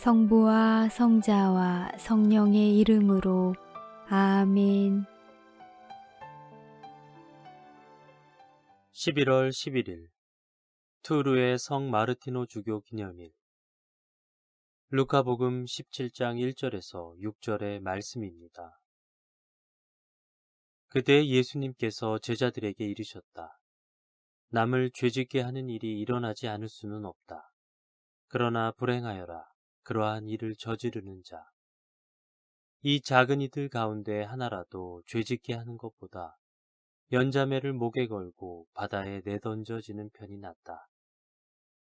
성부와 성자와 성령의 이름으로 아멘. 11월 11일 투르의 성 마르티노 주교 기념일 루카복음 17장 1절에서 6절의 말씀입니다. 그때 예수님께서 제자들에게 이르셨다. 남을 죄짓게 하는 일이 일어나지 않을 수는 없다. 그러나 불행하여라. 그러한 일을 저지르는 자. 이 작은 이들 가운데 하나라도 죄짓게 하는 것보다 연자매를 목에 걸고 바다에 내던져지는 편이 낫다.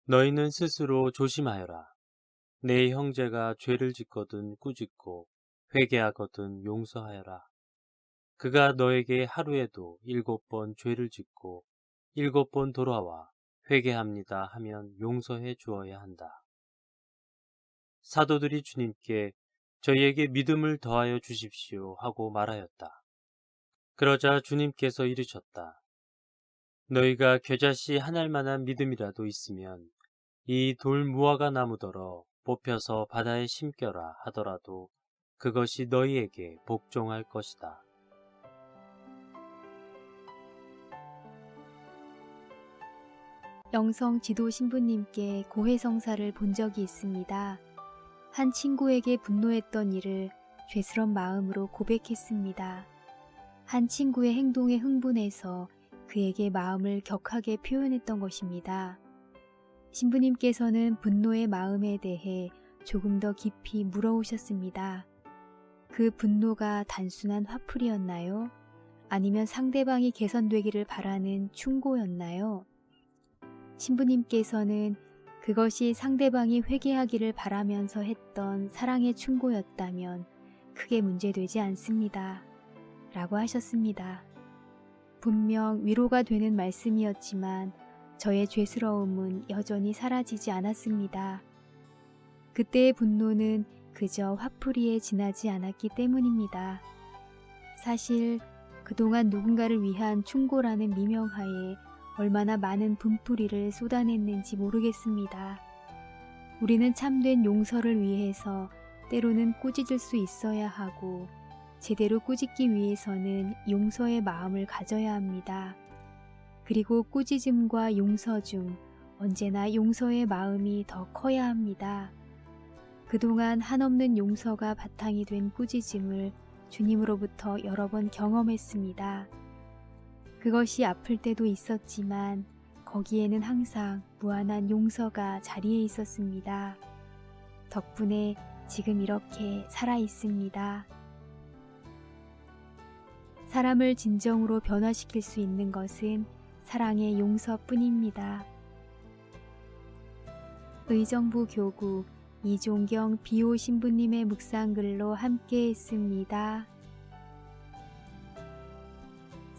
너희는 스스로 조심하여라. 내 형제가 죄를 짓거든 꾸짖고 회개하거든 용서하여라. 그가 너에게 하루에도 일곱 번 죄를 짓고 일곱 번 돌아와 회개합니다 하면 용서해 주어야 한다. 사도들이 주님께 저희에게 믿음을 더하여 주십시오 하고 말하였다. 그러자 주님께서 이르셨다. 너희가 겨자씨 한 알만한 믿음이라도 있으면 이 돌 무화과 나무더러 뽑혀서 바다에 심겨라 하더라도 그것이 너희에게 복종할 것이다. 영성 지도 신부님께 고해성사를 본 적이 있습니다. 한 친구에게 분노했던 일을 죄스런 마음으로 고백했습니다. 한 친구의 행동에 흥분해서 그에게 마음을 격하게 표현했던 것입니다. 신부님께서는 분노의 마음에 대해 조금 더 깊이 물어오셨습니다. 그 분노가 단순한 화풀이였나요? 아니면 상대방이 개선되기를 바라는 충고였나요? 신부님께서는 그것이 상대방이 회개하기를 바라면서 했던 사랑의 충고였다면 크게 문제되지 않습니다. 라고 하셨습니다. 분명 위로가 되는 말씀이었지만 저의 죄스러움은 여전히 사라지지 않았습니다. 그때의 분노는 그저 화풀이에 지나지 않았기 때문입니다. 사실 그동안 누군가를 위한 충고라는 미명하에 얼마나 많은 분풀이를 쏟아냈는지 모르겠습니다. 우리는 참된 용서를 위해서 때로는 꾸짖을 수 있어야 하고 제대로 꾸짖기 위해서는 용서의 마음을 가져야 합니다. 그리고 꾸짖음과 용서 중 언제나 용서의 마음이 더 커야 합니다. 그동안 한없는 용서가 바탕이 된 꾸짖음을 주님으로부터 여러 번 경험했습니다. 그것이 아플 때도 있었지만 거기에는 항상 무한한 용서가 자리에 있었습니다. 덕분에 지금 이렇게 살아 있습니다. 사람을 진정으로 변화시킬 수 있는 것은 사랑의 용서뿐입니다. 의정부 교구 이종경 비오 신부님의 묵상글로 함께 했습니다.